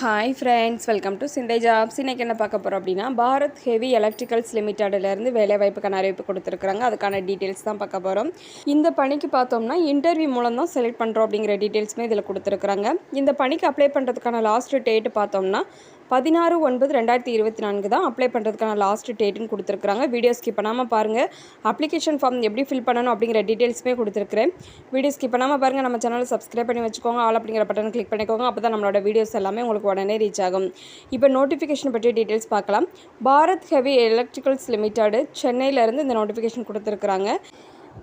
Hi friends welcome to Chinthai jobs இன்றைக்கி என்ன பார்க்க போகிறோம் அப்படின்னா பாரத் ஹெவி எலக்ட்ரிக்கல்ஸ் லிமிட்டடிலேருந்து வேலைவாய்ப்புக்கான அறிவிப்பு கொடுத்துருக்குறாங்க. அதுக்கான டீட்டெயில்ஸ் தான் பார்க்க போகிறோம் இந்த பணிக்கு பார்த்தோம்னா இன்டர்வியூ மூலம் தான் செலக்ட் பண்ணுறோம் அப்படிங்கிற டீட்டெயில்ஸுமே இதில் கொடுத்துருக்குறாங்க. இந்த பணிக்கு அப்ளை பண்ணுறதுக்கான லாஸ்ட் டேட்டு பார்த்தோம்னா பதினாறு ஒன்பது ரெண்டாயிரத்தி இருபத்தி நான்கு தான் அப்ளை பண்ணுறதுக்கான லாஸ்ட் டேட்டுன்னு கொடுத்துருக்குறாங்க. வீடியோ ஸ்கிப் பண்ணாமல் பாருங்கள் அப்ளிகேஷன் ஃபார்ம் எப்படி ஃபில் பண்ணணும் அப்படிங்கிற டீட்டெயில்ஸுமே கொடுத்துருக்குறேன். வீடியோ ஸ்கிப் பண்ணாமல் பாருங்கள் நம்ம சேனலை சப்ஸ்கிரைப் பண்ணி வச்சுக்கோங்க. ஆல் அப்படிங்கிற பட்டன் கிளிக் பண்ணிக்கோங்க. அப்போ தான் நம்மளோட வீடியோஸ் எல்லாமே உங்களுக்கு உடனே ரீச் ஆகும். இப்போ நோட்டிஃபிகேஷன் பற்றி டீட்டெயில்ஸ் பார்க்கலாம். பாரத் ஹெவி எலக்ட்ரிக்கல்ஸ் லிமிட்டடு சென்னையிலேருந்து இந்த நோட்டிஃபிகேஷன் கொடுத்துருக்குறாங்க.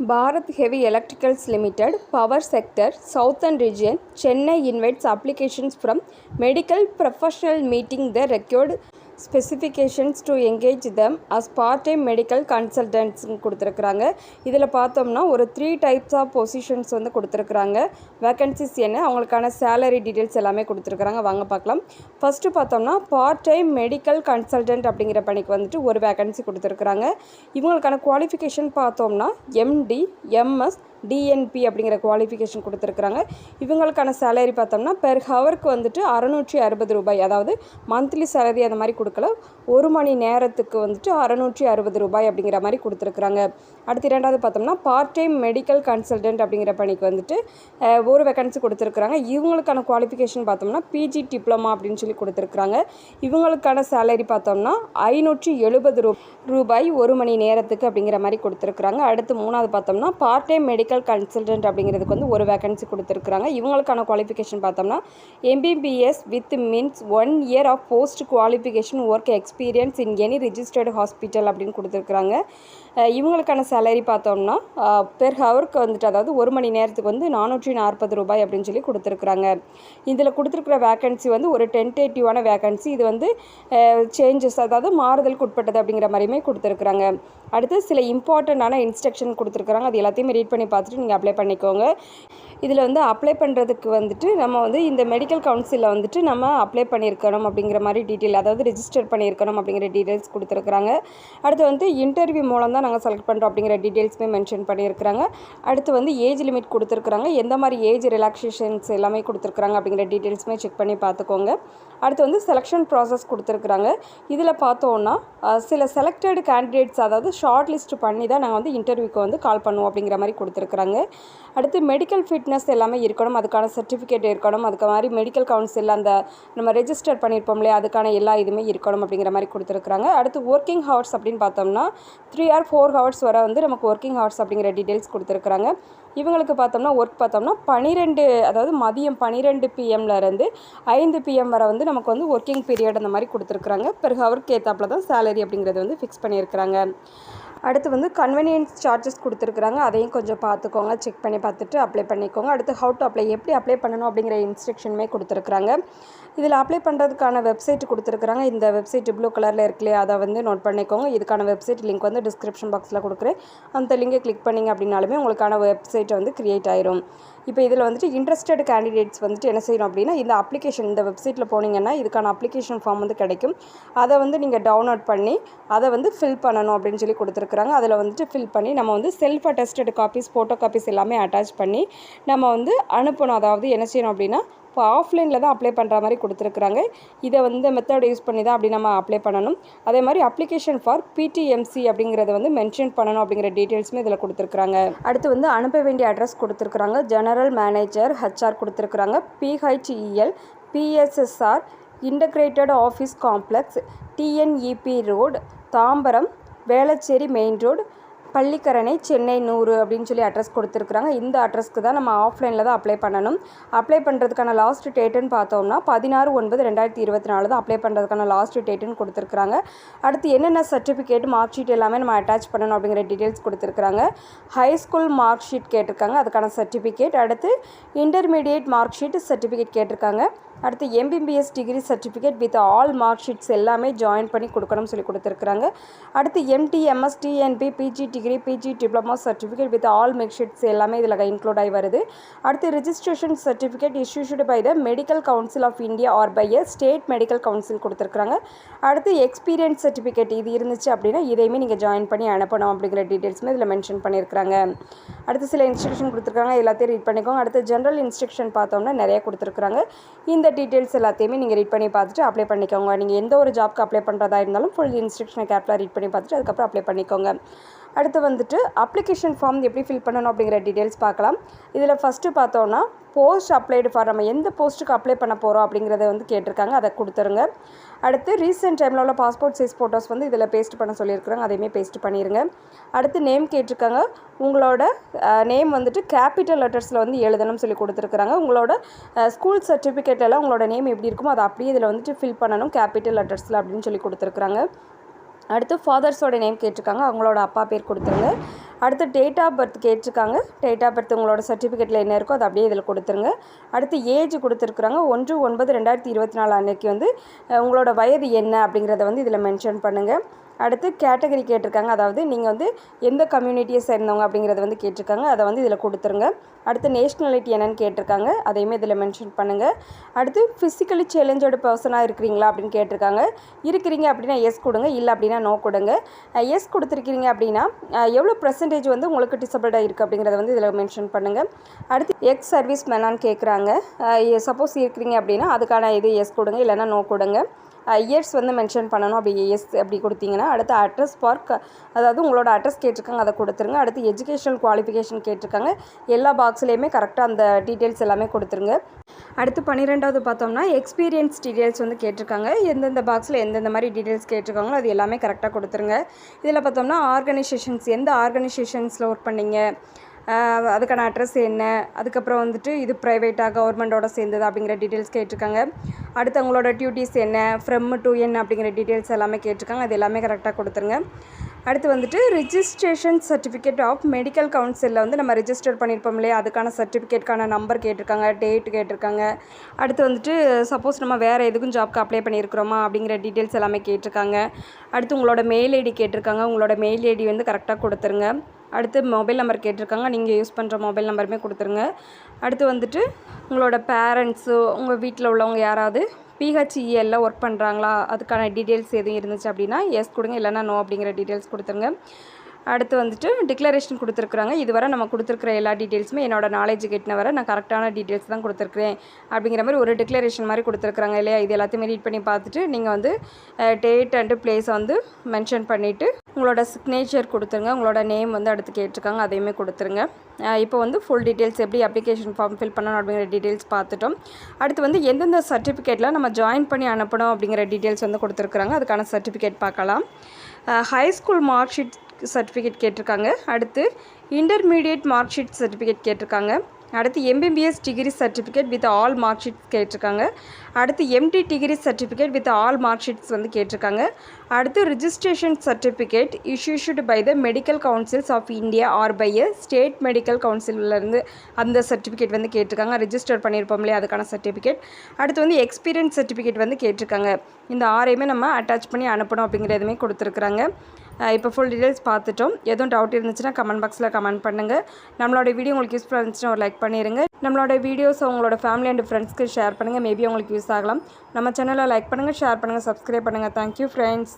Bharat heavy electricals limited power sector southern region Chennai invites applications from medical professional meeting the required specifications to engage them as part time medical கன்சல்டன்ட்ஸ்னு கொடுத்துருக்குறாங்க. இதில் பார்த்தோம்னா ஒரு three types of positions வந்து கொடுத்துருக்குறாங்க. Vacancies என்ன அவங்களுக்கான salary details எல்லாமே கொடுத்துருக்குறாங்க. வாங்க பார்க்கலாம். ஃபஸ்ட்டு பார்த்தோம்னா பார்ட் டைம் மெடிக்கல் கன்சல்டன்ட் அப்படிங்கிற பணிக்கு வந்துட்டு ஒரு வேக்கன்சி கொடுத்துருக்குறாங்க. இவங்களுக்கான குவாலிஃபிகேஷன் பார்த்தோம்னா எம்டி எம்எஸ் டிஎன்பி அப்படிங்கிற குவாலிஃபிகேஷன் கொடுத்துருக்குறாங்க. இவங்களுக்கான சேலரி பார்த்தோம்னா பெர் ஹவருக்கு வந்துட்டு அறநூற்றி அறுபது ரூபாய். அதாவது மந்த்லி சேலரி அந்த மாதிரி கொடுக்கல. ஒரு மணி நேரத்துக்கு வந்துட்டு அறநூற்றி அறுபது ரூபாய் அப்படிங்கிற மாதிரி கொடுத்துருக்குறாங்க. அடுத்து இரண்டாவது பார்த்தோம்னா பார்ட் டைம் மெடிக்கல் கன்சல்டன்ட் அப்படிங்கிற பணிக்கு வந்துட்டு ஒரு வேகன்சி கொடுத்துருக்குறாங்க. இவங்களுக்கான குவாலிஃபிகேஷன் பார்த்தோம்னா பிஜி டிப்ளமா அப்படின்னு சொல்லி கொடுத்துருக்குறாங்க. இவங்களுக்கான சேலரி பார்த்தோம்னா ஐநூற்றி எழுபது ரூ ரூபாய் ஒரு மணி நேரத்துக்கு அப்படிங்கிற மாதிரி கொடுத்துருக்குறாங்க. அடுத்து மூணாவது பார்த்தோம்னா பார்ட் டைம் மெடிக்கல் கன்சல்டன்ட் அப்படிங்கிறதுக்கு வந்து ஒரு வேகன்சி கொடுத்துருக்குறாங்க. இவங்களுக்கான குவாலிஃபிகேஷன் பார்த்தோம்னா MBBS with means one year of post qualification work experience in any registered hospital அப்படின்னு கொடுத்துருக்குறாங்க. இவங்களுக்கான சேலரி பார்த்தோம்னா பெர் ஹவருக்கு வந்துட்டு அதாவது ஒரு மணி நேரத்துக்கு வந்து நானூற்றி நாற்பது ரூபாய் அப்படின்னு சொல்லி கொடுத்துருக்குறாங்க. இதில் கொடுத்துருக்குற வேக்கன்சி வந்து ஒரு டென்டேட்டிவான வேக்கன்சி இது வந்து சேஞ்சஸ் அதாவது மாறுதலுக்கு உட்பட்டது அப்படிங்கிற மாதிரியுமே கொடுத்துருக்குறாங்க. அடுத்து சில இம்பார்ட்டண்ட்டான இன்ஸ்ட்ரக்ஷன் கொடுத்துருக்குறாங்க. அது எல்லாத்தையுமே ரீட் பண்ணி பார்த்துட்டு நீங்கள் அப்ளை பண்ணிக்கோங்க. இதில் வந்து அப்ளை பண்ணுறதுக்கு வந்துட்டு நம்ம வந்து இந்த மெடிக்கல் கவுன்சிலில் வந்துட்டு நம்ம அப்ளை பண்ணியிருக்கணும் அப்படிங்கிற மாதிரி டீட்டெயில் அதாவது ரிஜிஸ்டர் பண்ணியிருக்கணும் அப்படிங்கிற டீட்டெயில்ஸ் கொடுத்துருக்குறாங்க. அடுத்து வந்து இன்டர்வியூ மூலம் தான் நாங்கள் செலக்ட் பண்ணுறோம் அப்படிங்கிற டீட்டெயில்ஸுமே மென்ஷன் பண்ணியிருக்கிறாங்க. அடுத்து வந்து ஏஜ் லிமிட் கொடுத்துருக்குறாங்க. எந்த மாதிரி ஏஜ் ரிலாக்ஸேஷன்ஸ் எல்லாமே கொடுத்துருக்குறாங்க அப்படிங்கிற டீட்டெயில்ஸுமே செக் பண்ணி பார்த்துக்கோங்க. அடுத்து வந்து செலெக்ஷன் ப்ராசஸ் கொடுத்துருக்குறாங்க. இதில் பார்த்தோன்னா சில செலக்டட் கேண்டிடேட்ஸ் அதாவது ஷார்ட் லிஸ்ட் பண்ணி தான் நாங்கள் வந்து இன்டர்வியூக்கு வந்து கால் பண்ணுவோம் அப்படிங்கிற மாதிரி கொடுத்துருக்குறாங்க. அடுத்து மெடிக்கல் ஃபிட்னஸ் எல்லாமே இருக்கணும் அதுக்கான சர்டிஃபிகேட் இருக்கணும் அதுக்கு மாதிரி மெடிக்கல் கவுன்சில் அந்த நம்ம ரெஜிஸ்டர் பண்ணியிருப்போம் இல்லையா அதுக்கான எல்லா இதுவுமே இருக்கணும் அப்படிங்கிற மாதிரி கொடுத்துருக்குறாங்க. அடுத்து ஒர்க்கிங் ஹவர்ஸ் அப்படின்னு பார்த்தோம்னா த்ரீ ஆர் ஃபோர் ஹவர்ஸ் வரை வந்து நமக்கு ஒர்க்கிங் ஹவர்ஸ் அப்படிங்கிற டீட்டெயில்ஸ் கொடுத்துருக்குறாங்க. இவங்களுக்கு பார்த்தோம்னா ஒர்க் பார்த்தோம்னா பனிரெண்டு அதாவது மதியம் பனிரெண்டு பிஎம்லேருந்து ஐந்து பிஎம் வரை வந்து நமக்கு வந்து ஒர்க்கிங் பீரியட் அந்த மாதிரி கொடுத்துருக்குறாங்க. பிறகு அவருக்கு ஏற்றாப்புல தான் சேலரி அப்படிங்கிறது வந்து ஃபிக்ஸ் பண்ணியிருக்கிறாங்க. அடுத்து வந்து கன்வீனியன்ஸ் சார்ஜஸ் கொடுத்துருக்குறாங்க. அதையும் கொஞ்சம் பார்த்துக்கோங்க. செக் பண்ணி பார்த்துட்டு அப்ளை பண்ணிக்கோங்க. அடுத்து ஹவு டு அப்ளை எப்படி அப்ளை பண்ணணும் அப்படிங்கிற இன்ஸ்ட்ரக்ஷனுமே கொடுத்துருக்குறாங்க. இதில் அப்ளை பண்ணுறதுக்கான வெப்சைட் கொடுத்துருக்குறாங்க. இந்த வெப்சைட் ப்ளூ கலரில் இருக்குல்லையே அதை வந்து நோட் பண்ணிக்கோங்க. இதுக்கான வெப்சைட் லிங்க் வந்து டிஸ்கிரிப்ஷன் பாக்ஸில் கொடுக்குறேன். அந்த லிங்கை கிளிக் பண்ணிங்க அப்படின்னாலுமே உங்களுக்கான வெப்சைட் வந்து க்ரியேட் ஆயிரும். இப்போ இதில் வந்துட்டு இன்ட்ரெஸ்டட் கேண்டிடேட்ஸ் வந்துட்டு என்ன செய்யணும் அப்படின்னா இந்த அப்ளிகேஷன் இந்த வெப்சைட்டில் போனீங்கன்னா இதுக்கான அப்ளிகேஷன் ஃபார்ம் வந்து கிடைக்கும். அதை வந்து நீங்கள் டவுன்லோட் பண்ணி அதை வந்து ஃபில் பண்ணணும் அப்படின்னு சொல்லி கொடுத்துருக்குறாங்க. அதில் வந்துட்டு ஃபில் பண்ணி நம்ம வந்து self attested copies photo copies எல்லாமே அட்டாச் பண்ணி நம்ம வந்து அனுப்பணும். அதாவது என்ன செய்யணும் அப்படின்னா இப்போ ஆஃப்லைனில் தான் அப்ளை பண்ணுற மாதிரி கொடுத்துருக்குறாங்க. இதை வந்து மெத்தட் யூஸ் பண்ணி தான் அப்படி நம்ம அப்ளை பண்ணணும். அதே மாதிரி அப்ளிகேஷன் ஃபார் பிடிஎம்சி அப்படிங்கிறத வந்து மென்ஷன் பண்ணணும் அப்படிங்கிற டீட்டெயில்ஸுமே இதில் கொடுத்துருக்குறாங்க. அடுத்து வந்து அனுப்ப வேண்டிய அட்ரஸ் கொடுத்துருக்குறாங்க. ஜெனரல் மேனேஜர் ஹெச்ஆர் கொடுத்துருக்குறாங்க. BHEL PSSR integrated office complex TNEB road Tambaram Velachery main road Pallikaranai Chennai நூறு அப்படின்னு சொல்லி அட்ரஸ் கொடுத்துருக்குறாங்க. இந்த அட்ரஸ்க்கு தான் நம்ம ஆஃப்லைனில் தான் அப்ளை பண்ணணும். அப்ளை பண்ணுறதுக்கான லாஸ்ட் டேட்டுன்னு பார்த்தோம்னா பதினாறு ஒன்பது ரெண்டாயிரத்தி இருபத்தி நாலு தான் அப்ளை பண்ணுறதுக்கான லாஸ்ட் டேட்டுன்னு கொடுத்துருக்குறாங்க. அடுத்து என்னென்ன சர்டிஃபிகேட் மார்க் ஷீட் எல்லாமே நம்ம அட்டாச் பண்ணணும் அப்படிங்கிற டீட்டெயில்ஸ் கொடுத்துருக்குறாங்க. ஹை ஸ்கூல் மார்க் ஷீட் கேட்டிருக்காங்க அதுக்கான சர்டிஃபிகேட் அடுத்து இன்டர்மீடியேட் மார்க் ஷீட் சர்டிஃபிகேட் கேட்டிருக்காங்க. அடுத்து MBBS degree certificate with all mark sheets எல்லாமே ஜாயின் பண்ணி கொடுக்கணும்னு சொல்லி கொடுத்துருக்குறாங்க. அடுத்து MD MS DNB PG degree PG diploma certificate with all mark sheets எல்லாமே இதில் இன்க்ளூட் ஆகி வருது. அடுத்து registration certificate issued by the medical council of India or by a state medical council கொடுத்துருக்குறாங்க. அடுத்து எக்ஸ்பீரியன்ஸ் சர்டிஃபிகேட் இது இருந்துச்சு அப்படின்னா இதையுமே நீங்கள் ஜாயின் பண்ணி அனுப்பணும் அப்படிங்கிற டீட்டெயில்ஸுமே இதில் மென்ஷன் பண்ணியிருக்கிறாங்க. அடுத்து சில இன்ஸ்ட்ரக்ஷன் கொடுத்துருக்காங்க எல்லாத்தையும் ரீட் பண்ணிக்கோங்க. அடுத்து ஜென்ரல் இன்ஸ்ட்ரக்ஷன் பார்த்தோம்னா நிறைய கொடுத்துருக்குறாங்க. இந்த டீட்டெயில்ஸ் எல்லாத்தையுமே நீங்கள் ரீட் பண்ணி பார்த்துட்டு அப்ளை பண்ணிக்கோங்க. நீங்கள் எந்த ஒரு ஜாப்க்கு அப்ளை பண்ணுறதா இருந்தாலும் ஃபுல் இன்ஸ்ட்ரக்ஷனை கேர்ஃபுல்லாக ரீட் பண்ணி பார்த்துட்டு அதுக்கப்புறம் அப்ளை பண்ணிக்கோங்க. அடுத்து வந்துட்டு அப்ளிகேஷன் ஃபார்ம் எப்படி ஃபில் பண்ணணும் அப்படிங்கிற டீட்டெயில்ஸ் பார்க்கலாம். இதில் ஃபஸ்ட்டு பார்த்தோன்னா போஸ்ட் அப்ளைடு ஃபார் நம்ம எந்த போஸ்ட்டுக்கு அப்ளை பண்ண போகிறோம் அப்படிங்கிறத வந்து கேட்டிருக்காங்க. அதை கொடுத்துருங்க. அடுத்து ரீசெண்ட் டைமில் உள்ள பாஸ்போர்ட் சைஸ் ஃபோட்டோஸ் வந்து இதில் பேஸ்ட் பண்ண சொல்லியிருக்கிறாங்க. அதையுமே பேஸ்ட் பண்ணிடுங்க அடுத்து நேம் கேட்டிருக்காங்க. உங்களோட நேம் வந்துட்டு கேபிட்டல் லெட்டர்ஸில் வந்து எழுதணும்னு சொல்லி கொடுத்துருக்குறாங்க. உங்களோட ஸ்கூல் சர்டிஃபிகேட் எல்லாம் உங்களோட நேம் எப்படி இருக்குமோ அதை அப்படியே இதில் வந்துட்டு ஃபில் பண்ணணும். கேபிட்டல் லெட்டர்ஸில் அப்படின்னு சொல்லி கொடுத்துருக்குறாங்க. அடுத்து ஃபாதர்ஸோட நேம் கேட்டிருக்காங்க. அவங்களோட அப்பா பேர் கொடுத்துருங்க. அடுத்து டேட் ஆஃப் பர்த் கேட்டிருக்காங்க. டேட் ஆஃப் பர்த் உங்களோட சர்டிஃபிகேட்டில் என்ன இருக்கோ அதை அப்படியே இதில் கொடுத்துருங்க. அடுத்து ஏஜ் கொடுத்துருக்குறாங்க. ஒன்று ஒன்பது ரெண்டாயிரத்தி இருபத்தி நாலு அன்னைக்கு வந்து உங்களோட வயது என்ன அப்படிங்கிறத வந்து இதில் மென்ஷன் பண்ணுங்கள் அடுத்து கேட்டகரி கேட்டிருக்காங்க. அதாவது நீங்கள் வந்து எந்த கம்யூனிட்டியை சேர்ந்தவங்க அப்படிங்கிறத வந்து கேட்டிருக்காங்க. அதை வந்து இதில் கொடுத்துருங்க. அடுத்து நேஷ்னாலிட்டி என்னென்னு கேட்டிருக்காங்க. அதையுமே இதில் மென்ஷன் பண்ணுங்கள் அடுத்து ஃபிசிக்கலி சேலஞ்சோட பர்சனாக இருக்கிறீங்களா அப்படின்னு கேட்டிருக்காங்க. இருக்கிறீங்க அப்படின்னா எஸ் கொடுங்க. இல்லை அப்படின்னா நோ கொடுங்க. எஸ் கொடுத்துருக்கீங்க அப்படின்னா எவ்வளோ பர்சன்டேஜ் வந்து உங்களுக்கு டிசபிள்டாக இருக்குது அப்படிங்கிறத வந்து இதில் மென்ஷன் பண்ணுங்கள் அடுத்து எக்ஸ் சர்வீஸ் மேனான்னு கேட்குறாங்க சப்போஸ் இருக்கிறீங்க அப்படின்னா அதுக்கான இது எஸ் கொடுங்க. இல்லைன்னா நோ கொடுங்க. இயர்ஸ் வந்து மென்ஷன் பண்ணணும். அப்படி எஸ் அப்படி கொடுத்தீங்கன்னா அடுத்து அட்ரஸ் பார்க் அதாவது உங்களோட அட்ரஸ் கேட்டிருக்காங்க அதை கொடுத்துருங்க. அடுத்து எஜுகேஷனல் குவாலிஃபிகேஷன் கேட்டிருக்காங்க. எல்லா பாக்ஸ்லேயுமே கரெக்டாக அந்த டீட்டெயில்ஸ் எல்லாமே கொடுத்துருங்க. அடுத்து பன்னிரெண்டாவது பார்த்தோம்னா எக்ஸ்பீரியன்ஸ் டீட்டெயில்ஸ் வந்து கேட்டிருக்காங்க. எந்தெந்த பாக்ஸில் எந்தெந்த மாதிரி டீட்டெயில்ஸ் கேட்டிருக்காங்களோ அது எல்லாமே கரெக்டாக கொடுத்துருங்க. இதில் பார்த்தோம்னா ஆர்கனைசேஷன்ஸ் எந்த ஆர்கனைசேஷன்ஸில் ஒர்க் பண்ணீங்க? அதுக்கான அட்ரஸ் என்ன? அதுக்கப்புறம் வந்துட்டு இது ப்ரைவேட்டாக கவர்மெண்ட்டோட சேர்ந்தது அப்படிங்கிற டீட்டெயில்ஸ் கேட்டிருக்காங்க. அடுத்து அவங்களோட டியூட்டிஸ் என்ன? ஃப்ரம் டு என் அப்படிங்கிற டீட்டெயில்ஸ் எல்லாமே கேட்டிருக்காங்க. அது எல்லாமே கரெக்டாக கொடுத்துருங்க. அடுத்து வந்துட்டு ரிஜிஸ்ட்ரேஷன் சர்டிஃபிகேட் ஆஃப் மெடிக்கல் கவுன்சிலில் வந்து நம்ம ரிஜிஸ்டர் பண்ணியிருப்போம் இல்லையா? அதுக்கான சர்டிஃபிகேட்கான நம்பர் கேட்டிருக்காங்க டேட் கேட்டிருக்காங்க. அடுத்து வந்துட்டு சப்போஸ் நம்ம வேறு எதுக்கும் ஜாப்க்கு அப்ளை பண்ணியிருக்கிறோமா அப்படிங்கிற டீட்டெயில்ஸ் எல்லாமே கேட்டிருக்காங்க. அடுத்து உங்களோட மெயில் ஐடி கேட்டிருக்காங்க. உங்களோட மெயில் ஐடி வந்து கரெக்டாக கொடுத்துருங்க. அடுத்து மொபைல் நம்பர் கேட்டிருக்காங்க. நீங்கள் யூஸ் பண்ணுற மொபைல் நம்பருமே கொடுத்துருங்க. அடுத்து வந்துட்டு உங்களோட பேரண்ட்ஸு உங்கள் வீட்டில் உள்ளவங்க யாராவது பிஹெச்இஎல்ல ஒர்க் பண்ணுறாங்களா அதுக்கான டீட்டெயில்ஸ் எதுவும் இருந்துச்சு அப்படின்னா எஸ் கொடுங்க. இல்லைன்னா நோ அப்படிங்கிற டீட்டெயில்ஸ் கொடுத்துருங்க. அடுத்து வந்துட்டு டிக்ளரேஷன் கொடுத்துருக்குறாங்க. இதுவரை நம்ம கொடுத்துருக்குற எல்லா டீட்டெயில்ஸுமே என்னோட நாலேஜ் கெட்டின வரை நான் கரெக்டான டீட்டெயில்ஸ் தான் கொடுத்துருக்குறேன். அப்படிங்கிற மாதிரி ஒரு டிக்ளரேஷன் மாதிரி கொடுத்துருக்குறாங்க இல்லையா? இது எல்லாத்தையுமே ரீட் பண்ணி பார்த்துட்டு நீங்கள் வந்து டேட் அண்டு பிளேஸ் வந்து மென்ஷன் பண்ணிவிட்டு உங்களோட சிக்னேச்சர் கொடுத்துருங்க. உங்களோட நேம் வந்து அடுத்து கேட்டிருக்காங்க. அதையுமே கொடுத்துருங்க. இப்போ வந்து ஃபுல் டீட்டெயில்ஸ் எப்படி அப்ளிகேஷன் ஃபார்ம் ஃபில் பண்ணணும் அப்படிங்கிற டீட்டெயில்ஸ் பார்த்துட்டோம். அடுத்து வந்து எந்தெந்த சர்டிஃபிகேட்லாம் நம்ம ஜாயின் பண்ணி அனுப்பணும் அப்படிங்கிற டீட்டெயில்ஸ் வந்து கொடுத்துருக்குறாங்க. அதுக்கான சர்டிஃபிகேட் பார்க்கலாம். High school mark sheet certificate கேட்டிருக்காங்க. அடுத்து இன்டர்மீடியட் மார்க் ஷீட் சர்டிஃபிகேட் கேட்டிருக்காங்க. அடுத்து MBBS degree certificate with all mark sheets கேட்டிருக்காங்க. அடுத்து MD degree certificate with all mark sheets வந்து கேட்டிருக்காங்க. அடுத்து registration certificate issued by the medical councils of India or by a state medical கவுன்சிலேருந்து அந்த certificate வந்து கேட்டிருக்காங்க. ரிஜிஸ்டர் பண்ணியிருப்போம்லையே அதுக்கான சர்டிஃபிகேட் அடுத்து வந்து எக்ஸ்பீரியன்ஸ் சர்டிஃபிகேட் வந்து கேட்டிருக்காங்க. இந்த ஆறையுமே நம்ம அட்டாச் பண்ணி அனுப்பணும் அப்படிங்கிறதுமே கொடுத்துருக்குறாங்க. இப்போ ஃபுல் டீடைல்ஸ் பார்த்துட்டோம். எதுவும் டவுட் இருந்துச்சுன்னா கமெண்ட் பாக்ஸில் கமெண்ட் பண்ணுங்கள் நம்மளோட வீடியோ உங்களுக்கு யூஸ்ஃபுல்லாக இருந்துச்சுன்னா ஒரு லைக் பண்ணிடுங்க நம்மளோட வீடியோஸ் உங்களோட ஃபேமிலி அண்ட் ஃப்ரெண்ட்ஸ்க்கு ஷேர் பண்ணுங்கள் மேபி உங்களுக்கு யூஸ் ஆகலாம். நம்ம சேனலை லைக் பண்ணுங்கள் ஷேர் பண்ணுங்கள் சப்ஸ்கிரைப் பண்ணுங்கள் தேங்க்யூ ஃப்ரெண்ட்ஸ்